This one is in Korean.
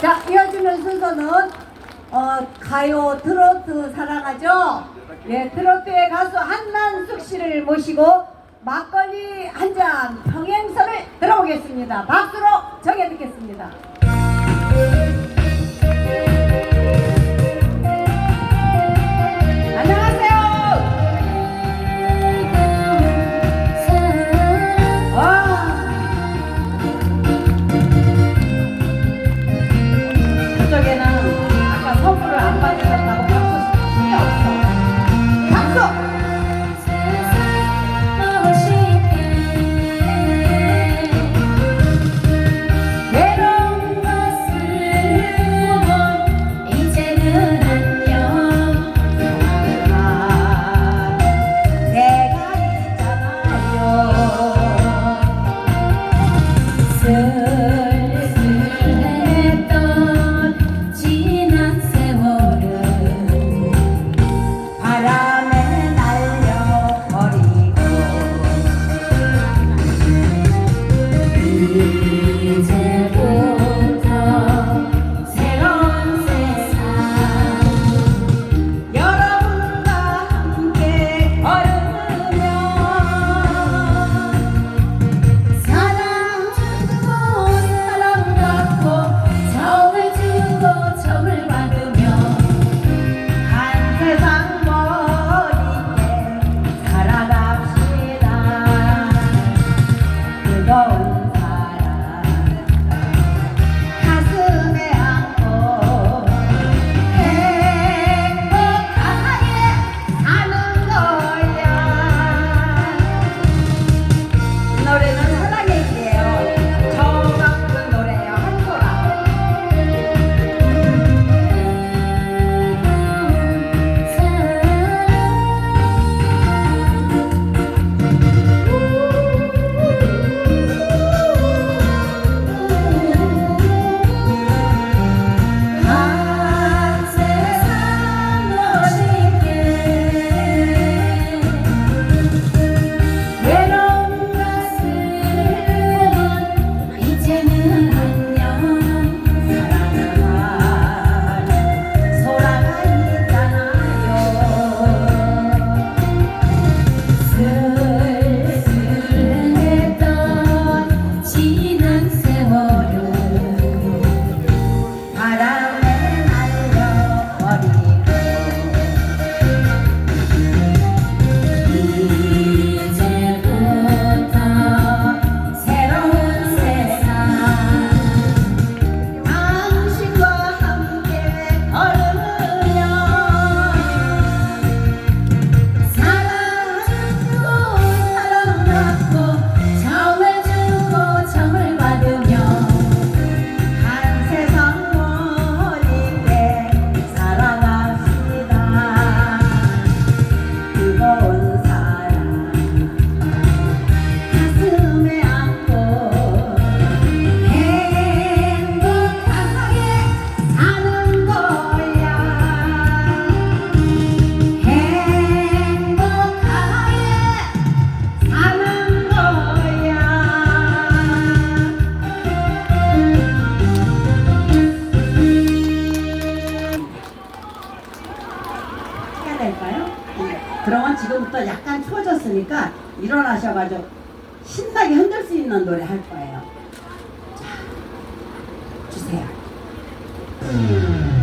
자, 이어지는 순서는 어, 가요 트로트 사랑하죠? 네, 트로트의 가수 한란숙 씨를 모시고 막걸리 한 잔 평행선을 들어오겠습니다. 박수로 정해 듣겠습니다. 있으니까 일어나셔가지고 신나게 흔들 수 있는 노래 할 거예요. 자, 주세요. 음.